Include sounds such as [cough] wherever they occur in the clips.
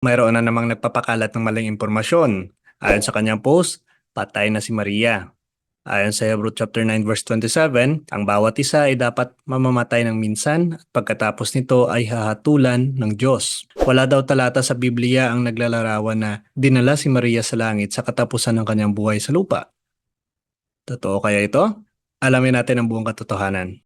mayroon na namang nagpapakalat ng maling impormasyon. Ayon sa kanyang post, patay na si Maria. Ayon sa Hebrew chapter 9 verse 27, ang bawat isa ay dapat mamamatay ng minsan at pagkatapos nito ay hahatulan ng Diyos. Wala daw talata sa Biblia ang naglalarawan na dinala si Maria sa langit sa katapusan ng kanyang buhay sa lupa. Totoo kaya ito? Alamin natin ang buong katotohanan.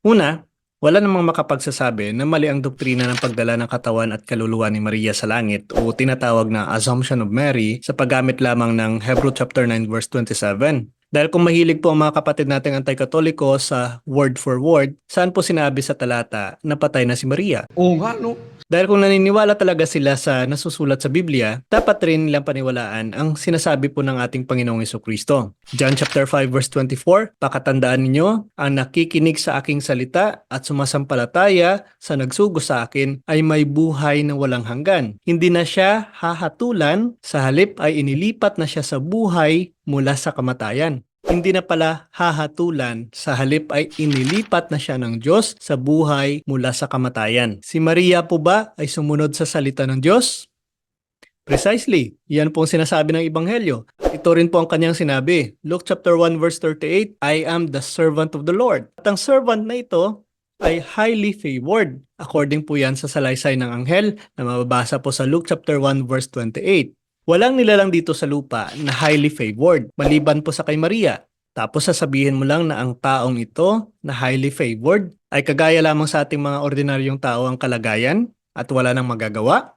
Una, wala namang makapagsasabi na mali ang doktrina ng pagdala ng katawan at kaluluwa ni Maria sa langit o tinatawag na Assumption of Mary sa paggamit lamang ng Hebrew chapter 9 verse 27. Dahil kung mahilig po ang mga kapatid nating anti-katoliko sa word for word, saan po sinabi sa talata na patay na si Maria? Oo nga, no? Dahil kung naniniwala talaga sila sa nasusulat sa Biblia, dapat rin nilang paniwalaan ang sinasabi po ng ating Panginoong Kristo. John chapter 5 verse 24, pakatandaan ninyo, ang nakikinig sa aking salita at sumasampalataya sa nagsugo sa akin ay may buhay na walang hanggan. Hindi na siya hahatulan, sa halip ay inilipat na siya sa buhay mula sa kamatayan hindi na pala hahatulan, sa halip ay inilipat na siya ng Diyos sa buhay mula sa kamatayan. Si Maria po ba ay sumunod sa salita ng Diyos? Precisely, yan po ang sinasabi ng Ebanghelyo. Ito rin po ang kanyang sinabi. Luke chapter 1 verse 38, I am the servant of the Lord. At ang servant na ito ay highly favored. According po yan sa salaysay ng anghel na mababasa po sa Luke chapter 1 verse 28. Walang nilalang dito sa lupa na highly favored, maliban po sa kay Maria. Tapos sasabihin mo lang na ang taong ito na highly favored ay kagaya lamang sa ating mga ordinaryong tao ang kalagayan at wala nang magagawa?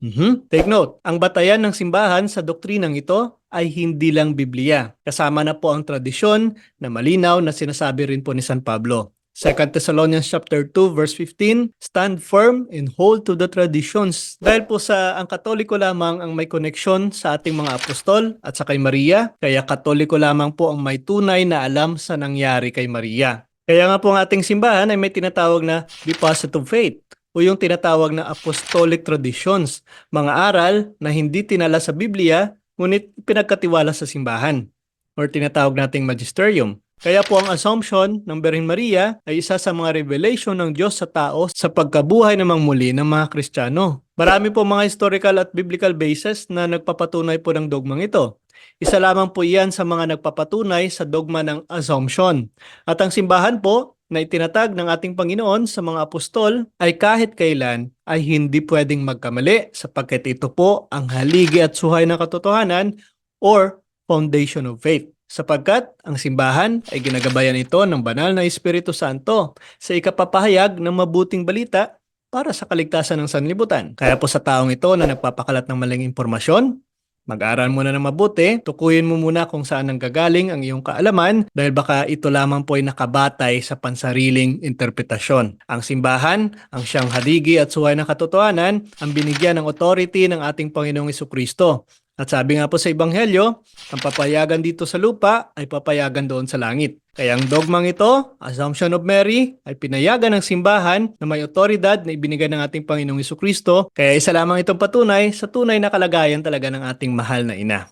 Mhm. Take note, ang batayan ng simbahan sa doktrinang ito ay hindi lang Biblia. Kasama na po ang tradisyon na malinaw na sinasabi rin po ni San Pablo. 2 Thessalonians chapter 2 verse 15, stand firm and hold to the traditions. Dahil po sa ang katoliko lamang ang may koneksyon sa ating mga apostol at sa kay Maria, kaya katoliko lamang po ang may tunay na alam sa nangyari kay Maria. Kaya nga po ang ating simbahan ay may tinatawag na deposit of faith o yung tinatawag na apostolic traditions, mga aral na hindi tinala sa Biblia ngunit pinagkatiwala sa simbahan or tinatawag nating magisterium. Kaya po ang assumption ng Birhen Maria ay isa sa mga revelation ng Diyos sa tao sa pagkabuhay namang muli ng mga Kristiyano. Marami po mga historical at biblical basis na nagpapatunay po ng dogmang ito. Isa lamang po iyan sa mga nagpapatunay sa dogma ng assumption. At ang simbahan po na itinatag ng ating Panginoon sa mga apostol ay kahit kailan ay hindi pwedeng magkamali sapagkat ito po ang haligi at suhay ng katotohanan or foundation of faith sapagkat ang simbahan ay ginagabayan ito ng banal na Espiritu Santo sa ikapapahayag ng mabuting balita para sa kaligtasan ng sanlibutan. Kaya po sa taong ito na nagpapakalat ng maling impormasyon, mag-aral muna ng mabuti, tukuyin mo muna kung saan nanggagaling ang iyong kaalaman dahil baka ito lamang po ay nakabatay sa pansariling interpretasyon. Ang simbahan, ang siyang haligi at suhay ng katotohanan, ang binigyan ng authority ng ating Panginoong Kristo. At sabi nga po sa Ebanghelyo, ang papayagan dito sa lupa ay papayagan doon sa langit. Kaya ang dogmang ito, Assumption of Mary, ay pinayagan ng simbahan na may otoridad na ibinigay ng ating Panginoong Kristo. Kaya isa lamang itong patunay sa tunay na kalagayan talaga ng ating mahal na ina.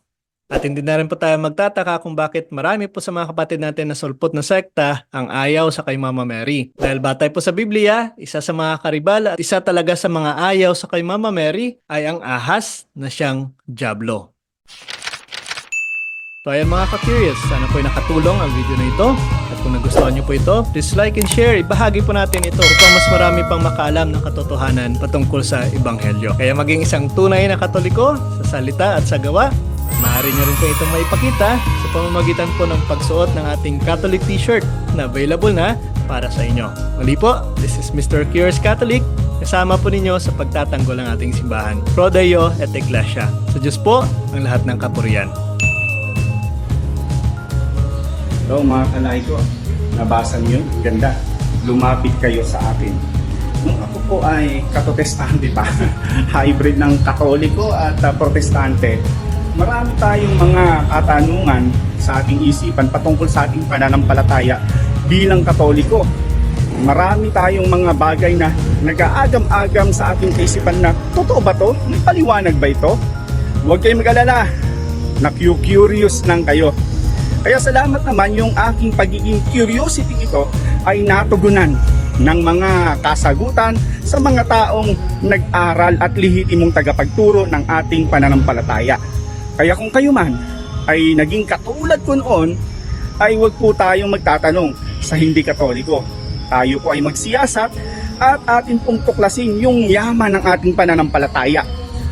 At hindi na rin po tayo magtataka kung bakit marami po sa mga kapatid natin na sulpot na sekta ang ayaw sa kay Mama Mary. Dahil batay po sa Biblia, isa sa mga karibal at isa talaga sa mga ayaw sa kay Mama Mary ay ang ahas na siyang Diablo. So ayan mga ka-curious, sana po ay nakatulong ang video na ito. At kung nagustuhan niyo po ito, please like and share. Ibahagi po natin ito upang mas marami pang makaalam ng katotohanan patungkol sa Ebanghelyo. Kaya maging isang tunay na katoliko sa salita at sa gawa. Maaari niyo rin po itong maipakita sa pamamagitan po ng pagsuot ng ating Catholic t-shirt na available na para sa inyo. Muli po, this is Mr. Curious Catholic. Kasama po ninyo sa pagtatanggol ng ating simbahan. Pro Deo et Iglesia. Sa Diyos po ang lahat ng kapurian. So mga kalay ko, nabasa niyo, ganda. Lumapit kayo sa akin. Nung ako po ay katotestante pa, [laughs] hybrid ng katoliko at uh, protestante, marami tayong mga katanungan sa ating isipan patungkol sa ating pananampalataya bilang katoliko. Marami tayong mga bagay na nag-aagam-agam sa ating kaisipan na totoo ba to? May paliwanag ba ito? Huwag kayong mag-alala. Na-curious lang kayo. Kaya salamat naman yung aking pagiging curiosity ito ay natugunan ng mga kasagutan sa mga taong nag-aral at lihitimong tagapagturo ng ating pananampalataya. Kaya kung kayo man ay naging katulad ko noon, ay huwag po tayong magtatanong sa hindi katoliko. Tayo po ay magsiyasat at atin pong tuklasin yung yaman ng ating pananampalataya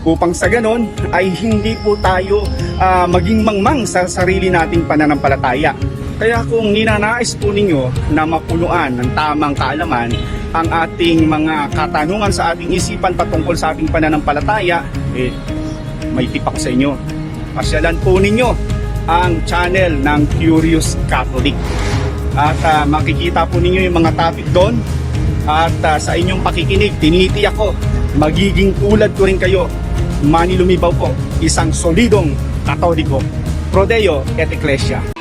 upang sa ganon ay hindi po tayo ah, maging mangmang sa sarili nating pananampalataya. Kaya kung ninanais po ninyo na mapunuan ng tamang kaalaman ang ating mga katanungan sa ating isipan patungkol sa ating pananampalataya, eh, may tip ako sa inyo. Pasyalan po ninyo ang channel ng Curious Catholic. At ah, makikita po ninyo yung mga topic doon. At ah, sa inyong pakikinig, tinitiyak ko, magiging tulad ko rin kayo. Mani Lumibaw po, isang solidong katoliko. Prodeo et Ecclesia.